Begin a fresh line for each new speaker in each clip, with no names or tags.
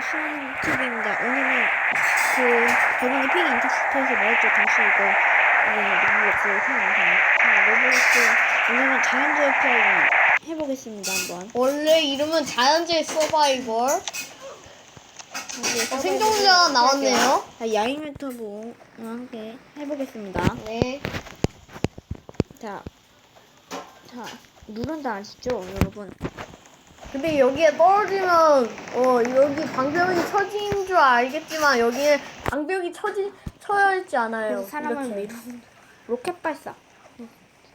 안녕하세요. 신TV입니다. 오늘은 그 저번에 픽 인터스트에서 말했죠. 다시 이거 이게 로블록스 새 영상. 자, 로블록스 오늘은 자연재해 플레이 해보겠습니다. 한번.
원래 이름은 자연재해 서바이벌. 어, 생존자 나왔네요.
자, 야인 유튜브와 함께 해보겠습니다.
네.
자, 자 누른 다 아시죠, 여러분?
근데 여기에 떨어지면 어 여기 방벽이 쳐진 줄 알겠지만 여기에 방벽이 쳐지 쳐야 있지 않아요.
사람을
이렇게.
로켓 발사.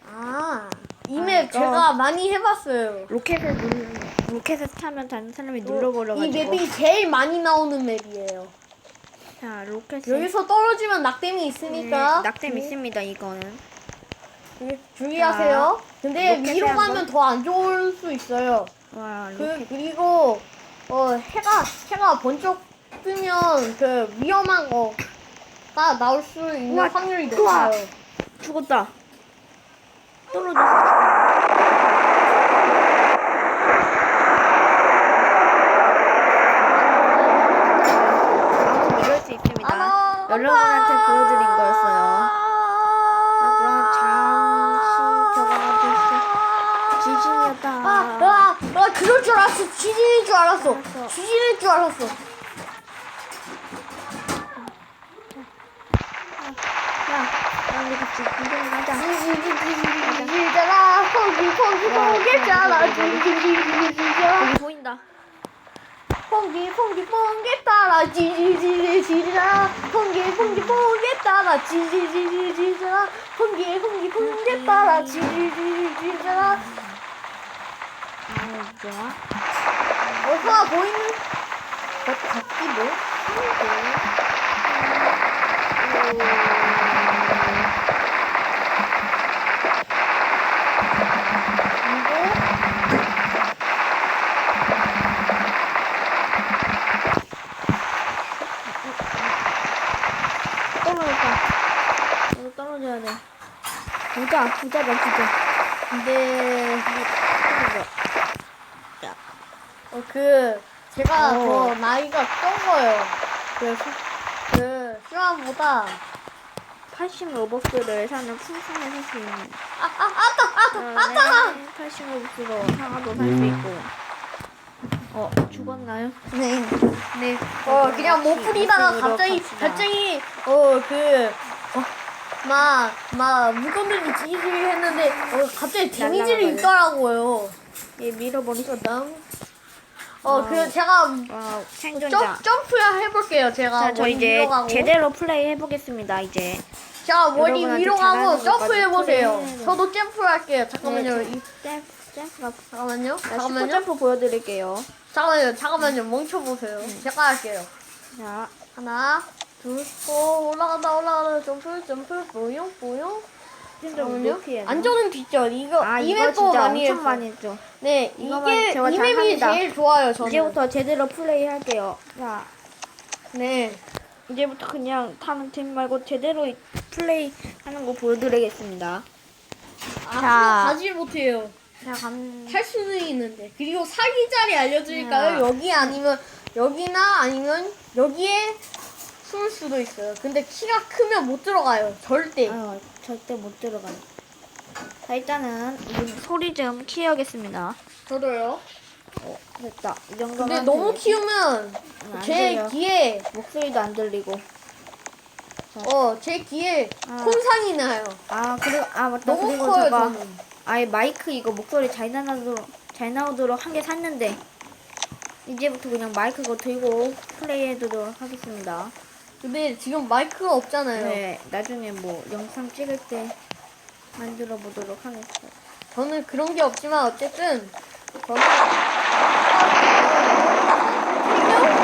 아,
아,
이맵
이거-
제가 많이 해봤어요.
로켓을 누르 로켓을 타면 다른 사람이
이
눌러버려가지고.
맵이 제일 많이 나오는 맵이에요.
자, 로켓
여기서 떨어지면 낙뎀이 있으니까
음, 낙뎀
주-
있습니다 이거는
주- 주의하세요. 근데 위로
한번-
가면 더안 좋을 수 있어요.
와
그 그리고 어 해가 해가 번쩍 뜨면 그 위험한 거가 나올 수 있는
우와,
확률이
우와.
높아요.
죽었다 떨어졌어 아무튼 이럴 수 있습니다
아,
여러분한테. 보여드
그럴 줄 알았어. 지진인 줄 알았어.
알았어.
지진인 줄 알았어. 지지지지지지잖아. 펑기 펑기 펑기잖아.
여기 보인다
펑기 펑기 펑기 따라 지지지지지잖아. 펑기 펑기 펑기 따라 지지지지지잖아. 펑기 펑기 펑기 따라 지지지지지
뭐야
어서 보이는 것 같기도
떨어졌다 이거 떨어져야 돼. 부자 부자다 부자.
근데
어,
그 제가
어.
더 나이가 적어요. 그, 수- 그 슈아보다
80 로벅스를 사는 풍선을 살 수 있는
아, 아, 아따, 아따, 아따.
80 로벅스로 상하도 살 수 있고 어 죽었나요?
네, 네. 어, 그냥 못 뿌리다가
이쪽으로
갑자기. 갑자기, 어, 그, 어, 막, 막, 물건들이 지지지 했는데, 어, 갑자기 데미지를
날라가요.
입더라고요.
얘 밀어버리고
다음. 어. 그, 제가,
와 생존자
점, 점프 해볼게요, 제가.
자, 저
머리
이제
위로 가고.
제대로 플레이 해보겠습니다, 이제.
자, 머리
여러분한테
위로
잘하는
가고
것까지
점프 해보세요. 저도 점프 할게요. 잠깐만요.
네,
이-
점- 점프가.
잠깐만요.
자,
잠깐만요.
슈퍼점프 보여드릴게요.
잠깐만요. 잠깐만요. 멈춰보세요. 제가 할게요.
자,
하나, 둘, 오, 올라간다, 올라간다. 점프, 점프, 보용, 보용.
해야
안전은 뒷전. 이거,
아,
이
이거
맵도
진짜
많이
엄청
했어.
많이 했죠.
네,
이거만
이게,
제가
이 맵이
잘합니다.
제일 좋아요, 저는.
이제부터 제대로 플레이 할게요. 자,
네.
이제부터 그냥 타는 팀 말고 제대로 플레이 하는 거 보여드리겠습니다.
아,
자.
가지 못해요.
자, 감.
할 수는 있는데. 그리고 사기 자리 알려드릴까요?
야.
여기 아니면, 여기나 아니면, 여기에 숨을 수도 있어요. 근데 키가 크면 못 들어가요. 절대.
아, 절대 못 들어가요. 자, 일단은 이 소리 좀 키워야겠습니다.
저도요.
어, 됐다. 이 정도면.
근데 너무
되겠-
키우면
안
제
들려.
귀에
목소리도 안 들리고.
어 제 귀에
아.
콩상이 나요.
아 그리고 아 맞다
너무
그리고
커요
제가
저는.
아예 마이크 이거 목소리 잘 나오도록 잘 나오도록 한 개 샀는데 이제부터 그냥 마이크 거 들고 플레이 해도록 하겠습니다.
근데 지금 마이크가 없잖아요.
네 나중에 뭐 영상 찍을 때 만들어 보도록 하겠어요.
저는 그런 게 없지만 어쨌든 저는
이거는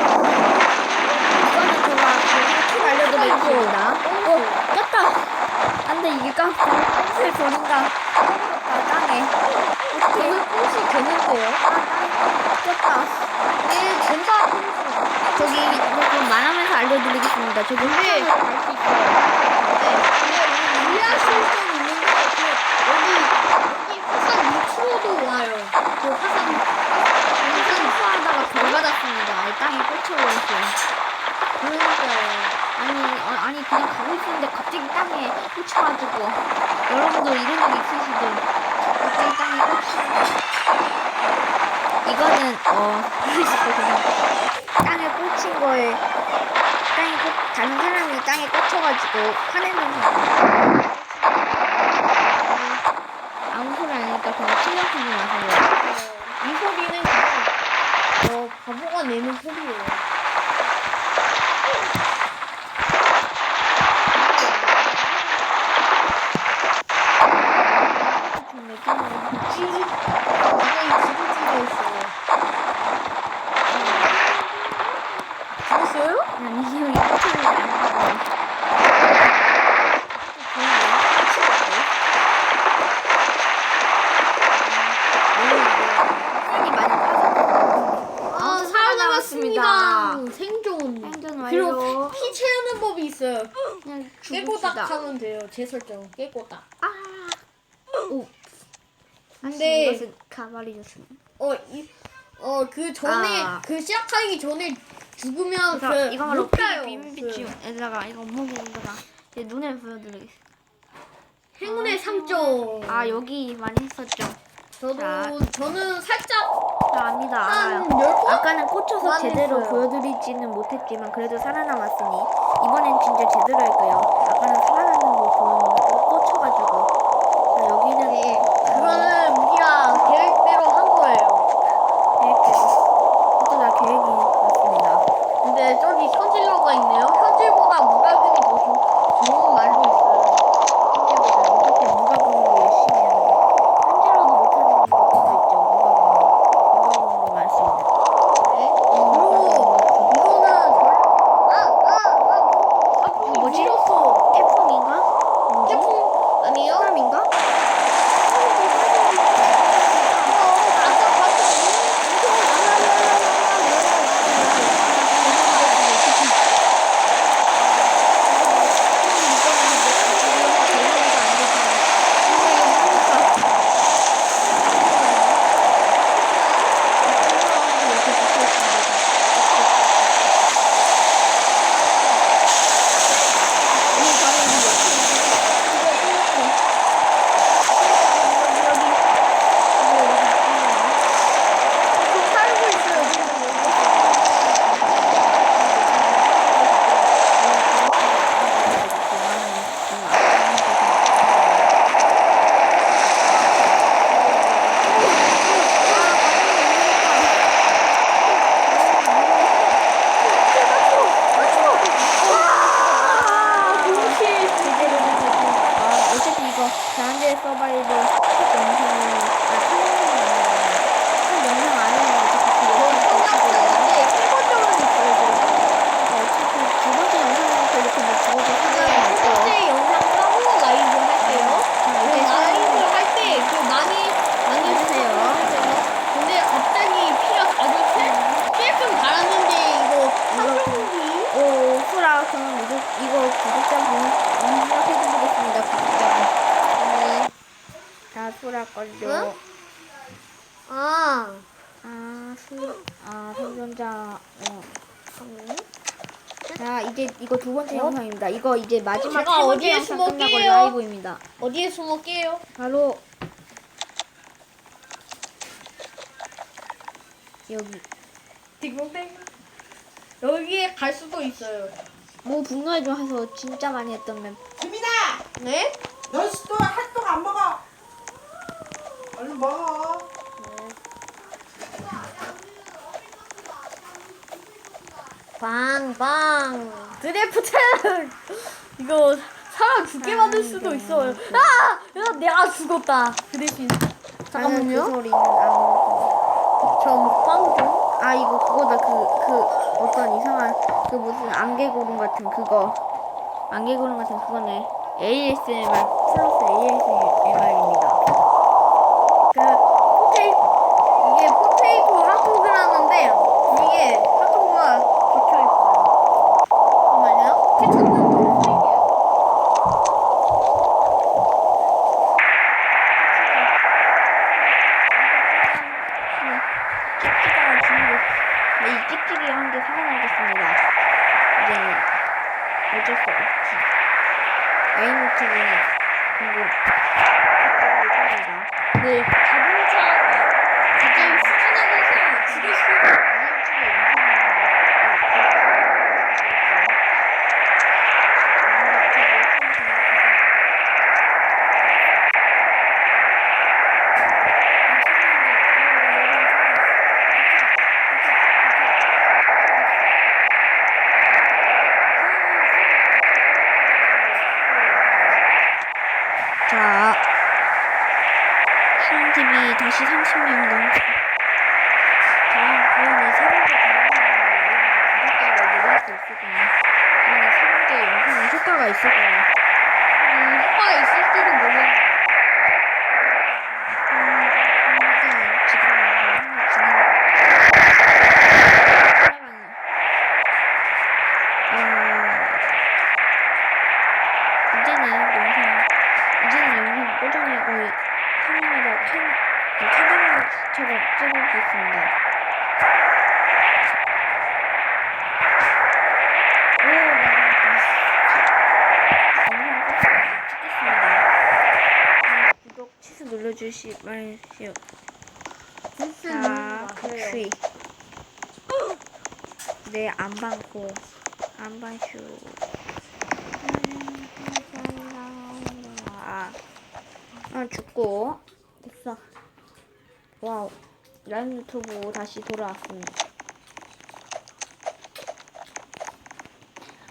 제가 팁 알려드리겠습니다. 어 꼈다. 안돼 이게 버린다. 아 땅에
저는 콩시 되는데요.
꼈다.
네, 된다.
저기 조금 말하면서 알려드리겠습니다. 저기
네.
화면을 갈수 있어요.
네, 근데 이해하실 수 있는 게 여기 여기 항상 추워도 와요. 그 화산
인생 수하다가 벌 받았습니다. 아예 땅에 꽂혀버렸어요.
그러니까요.
아니, 어, 아니 그냥 가고 있었는데 갑자기 땅에 꽂혀가지고 여러분도 이런 적 있으시죠? 이거는 어 땅에 꽂힌 거에 땅에 꽂 다른 사람이 땅에 꽂혀가지고 화내면서 아무 소리 안 하니까 그냥 신경 쓰지 마세요.
이 소리는 그냥 어, 바보가 내는 소리예요.
좀 내기는
찌릿. 굉장히 지글지글 했어요. 죽었어요?
아니 여기 꽂히는 게 아니고. 이 많이 빠져.
아, 살아남았습니다. 생존.
생존
그리고
완료.
피, 피 채우는 법이 있어요.
그냥
깨꼬닥
죽읍시다.
하면 돼요. 제 설정. 깨꼬닥.
아. 오.
근데-
근데 이것은 가발이었습니다.
어, 이, 어, 그 전에,
아.
그 시작하기 전에 죽으면 그,
그래서 이거말로
못 가요.
비빔비빔 에다가 이거 몸에다가 제 눈에 보여드리겠습니다.
그 행운의 상점.
아 여기 많이 했었죠.
저도,
자.
저는 살짝
자, 압니다. 알아요.
한열 번?
아까는 꽂혀서 제대로. 보여드리지는 못했지만 그래도 살아남았으니 이번엔 진짜 제대로 할
거예요.
자한제 서바이벌 첫 영상은 아, 첫 영상 아니에요. 어차피 두 번째 영상에서 이렇게 뭐 죽어도 상관이 없고
근데 갑자기 피가 가득해? 피좀 달았는데 이거 상승기?
오, 후라 그럼 이거, 이거 구독자분 인정해드리겠습니다. 구독자분. 네. 자, 수라 걸려.
응? 아,
아, 수, 아, 생존자, 어. 자, 이제 이거 두 번째 영상입니다. 이거 이제 마지막
제가
세 번째
어디에
영상 끝나고? 라이브입니다.
어디에 숨을게요?
바로 여기.
딩동댕. 여기에 갈 수도 있어요.
뭐 분노의 좀 해서 진짜 많이 했던 맵.
지민아,
네?
너또 핫도그 안 먹어? 얼른 먹어.
빵빵. 드래프트 이거 사람 죽게 만들 수도 있어요. 아! 야, 내가 죽었다. 그 대신. 잠깐만요.
소리는 아무것도.
저 먹방 좀?
아 이거 그거다. 그 그 어떤 이상한 그 무슨 안개구름 같은 그거. 안개구름 같은 그거네. ASMR 플러스 ASMR입니다.
근데 이 찍찍이 한 개 사과하겠습니다. 이제
어쩔 수 없지. 라인노트는 공부 했다고 합니다.
네, 자동차, 자동차 수준에 대해서 지킬 수
자, TV 다시 30명 넘. 다음 고현이 세 번째 영상을 구독자가 늘릴 수 있을까요? 고현이 세 번째 영상에 효과가 있을까요?
음, 효과가 있을지도 몰라요.
일단 지금 영상을 진행. 어, 이제는 영상, 이제는 영상 꾸준히 거의 카메라에다 캔, 찍겠습니다. 네, 구독, 취소 눌러주시 마시오. 자, 퀴. 네, 안방고. 안방쇼. 아, 아, 죽고. 됐어. 와우. 라인 유튜브 다시 돌아왔습니다.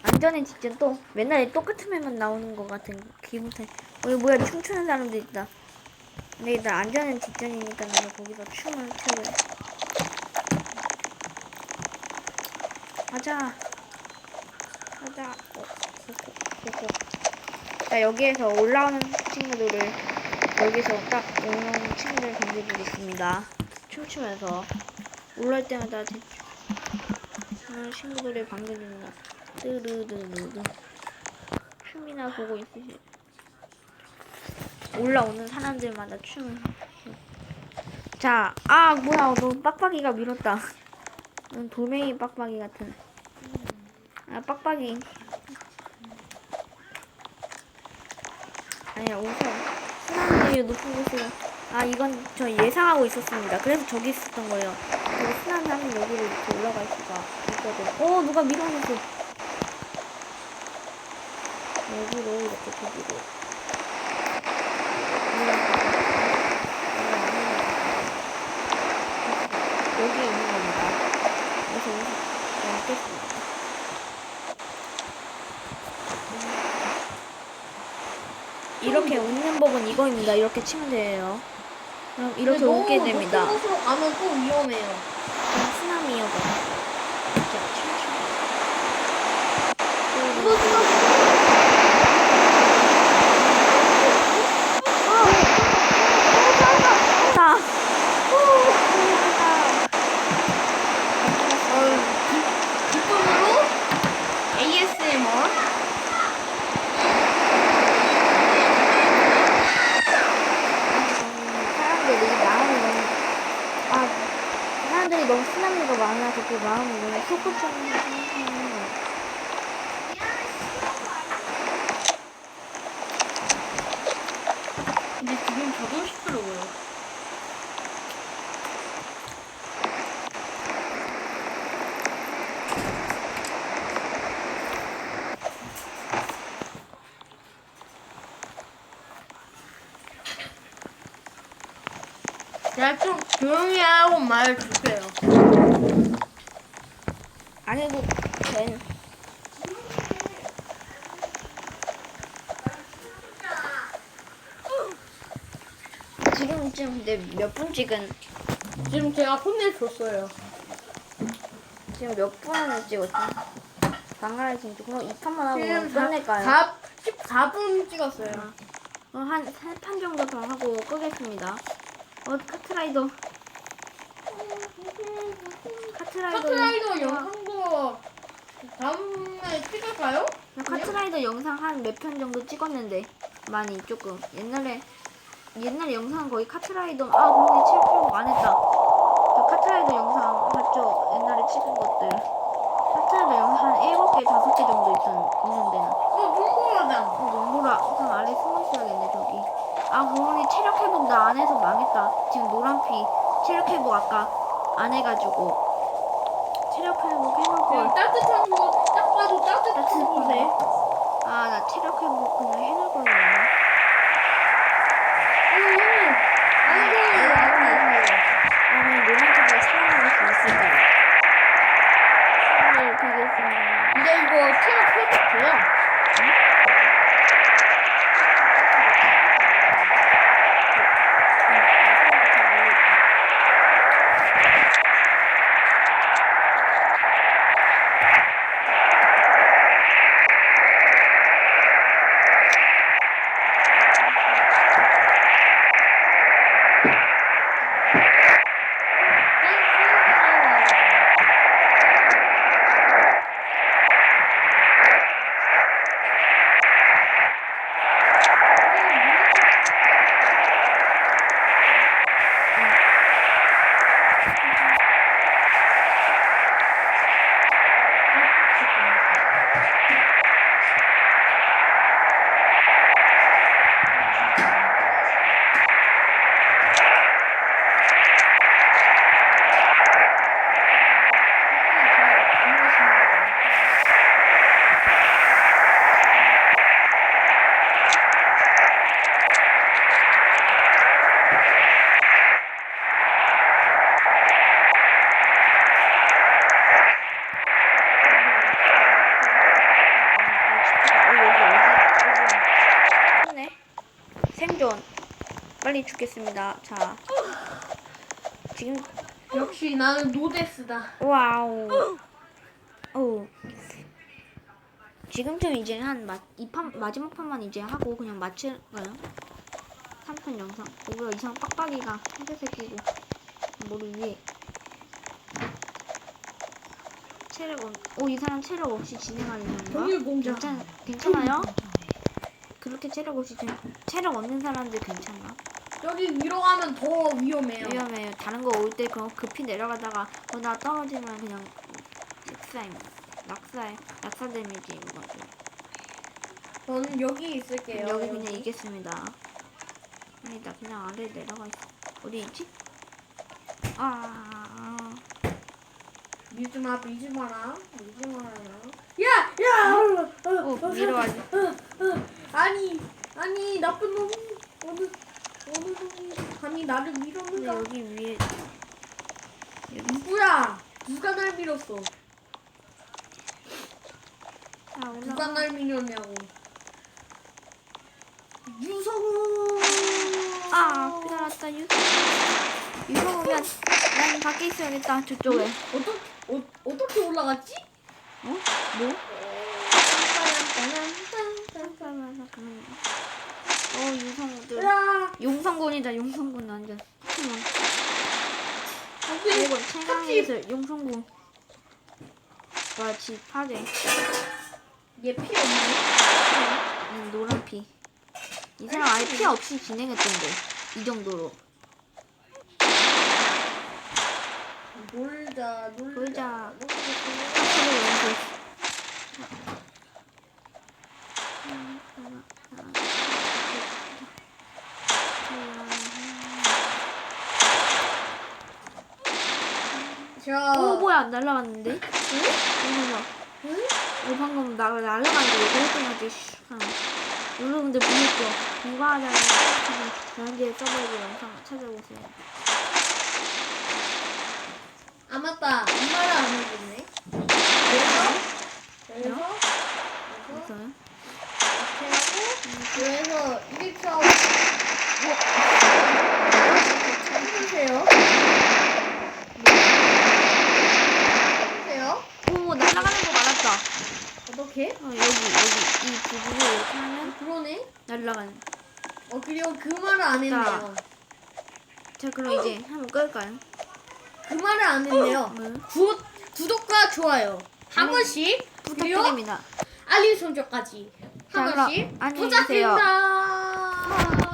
안전에 직전 또 맨날 똑같은 맵만 나오는 것 같은 기분 탓. 어, 이거 뭐야, 춤추는 사람들 있다. 근데 일단 안전은 직전이니까 내가 거기서 춤을 춰래. 가자. 가자. 어, 고고, 고고. 자, 여기에서 올라오는 친구들을 여기서 딱 올라오는 친구들 건드리겠습니다. 춤추면서 올라올 때마다 대충 오는 친구들을 반겨줍니다. 뜨르르르르. 춤이나 보고 있으시. 올라오는 사람들마다 춤을. 자, 아 뭐야, 너 빡빡이가 밀었다. 넌 돌멩이 빡빡이 같은. 아 빡빡이. 아니야 우선 순환이 높은 곳으로. 아 이건 저 예상하고 있었습니다. 그래서 저기 있었던 거예요. 그리고 순환이 하면 여기로 이렇게 올라갈 수가 있거든. 어 누가 밀어냈어. 여기로 이렇게 저기로. 여기 있는 겁니다. 그래서 여기서 나왔겠습니다. 이렇게 웃는 법은 이거입니다. 이렇게 치면 돼요. 그럼 이렇게
근데
웃게
너무
됩니다.
높은 곳으로 가면 또 위험해요.
자, 춤추.
이거 수가
자.
기쁨으로 ASMR
사람들이 마음이 너무 아 사람들이 너무 쓰나미가 많아서 그 마음이 너무 생각하는 거예요.
근데 지금 저도 시끄러워요. 제가 좀 조용히 하고 말 주세 요.
아니고 쟤는 지금쯤 근데 몇 분 찍은
지금 제가 폰을 줬어요.
지금 몇 분을 찍었지? 방가라 지금 그럼 이 판만 하고
지금
끝낼까요?
4, 14분 찍었어요.
어, 한세판 정도 더 하고 끄겠습니다. 어 카트라이더 카트라이더
영상도 다음에 찍을까요?
나 카트라이더 영상 한 몇 편 정도 찍었는데 많이 조금 옛날에 옛날 영상 거의 카트라이더 아 근데 7%안 했다 저 카트라이더 영상 봤죠 옛날에 찍은 것들 카트라이더 영상 한 7개, 5개 정도 있던 있는 데는.
어 눈보라다.
어, 농구라. 그럼 아래 숨어 있어야겠네, 저기. 아, 그러니 체력 회복 나 안 해서 망했다. 지금 노란피. 체력 회복 아까 안 해가지고. 체력 회복.
그냥 따뜻한 거 딱 봐도 따뜻한 곳에.
아, 나 체력 회복 그냥 해놓을 걸 그랬네.
음.
오늘 비겠습니다.
이제 이거 체력 회복 돼요.
어, 여기 어디? 어디? 네 생존. 빨리 죽겠습니다. 자. 지금
역시 나는 노데스다.
와우. 오. 지금쯤 이제 한이판 마지막 판만 이제 하고 그냥 마칠까요? 3편 영상. 오히려 이상 빡빡이가 한대새끼고 머리 위에 체력 없. 오 이 사람 체력 없이?
동일 공장.
괜찮 괜찮아요? 그렇게 체력 없이 진 체력 없는 사람들 괜찮아?
여기 위로 가면 더 위험해요.
위험해요. 다른 거 올 때 그거 급히 내려가다가 거기다 떨어지면 그냥 낙사입니다. 낙사에 낙사 데미지 거죠.
저는 여기 있을게요.
여기 그냥 이겠습니다. 아니다 그냥 아래 내려가 있어. 어디 있지? 아,
밀지 마, 밀지 마라, 밀지 마라. 야, 야, 어, 어,
어 밀어야지.
어, 어. 아니, 아니 나쁜 놈 어느 어느 놈이 감히 나를
근데
밀었는가?
여기 위에
누구야? 누가 날 밀었어?
아 올라.
누가 날 밀었냐고? 유성우.
아 피날았다 유. 유성우면 난 밖에 있어야겠다 저쪽에.
어떻게 어, 어떻게 올라갔지?
어? 뭐? 잠깐만 잠깐만. 어 유성우들.
야,
용성군이다 용성군. 완전 포켓몬
거기
이건 최강의술 용성군 와 지 파괴
얘 피 없네.
음, 노란 피. 이 사람 아예 피 없이 진행했던데 이 정도로.
놀자, 놀자.
놀자.
놀 자,
오 뭐야 날라갔는데?
응?
이거 봐
응?
어, 방금 나 날라갔는데 이거 했더니 씨. 여러분들 보셨죠? 누가 하자면 저한테 써보고 영상 찾아보세요.
아 맞다. 엄마를 안 해줬네. 그래서 그래서 그래서
있어요?
이렇게 하고 그래서 1차 찾으세요. 찾으세요.
오 날아가는 거 맞았다.
어떻게?
어, 여기 여기 이 부분을 이렇게 하면
그러네.
날아가는.
어 그리고 그 말을 안 했네요.
자 그럼 이제 한번 끌까요?
그 말을 안 했네요.
뭐?
구, 구독과 좋아요 한
네.
번씩 그리고
부탁드립니다.
알림 설정까지
자,
한
그럼
번씩
안녕히 계세요.
부탁드립니다.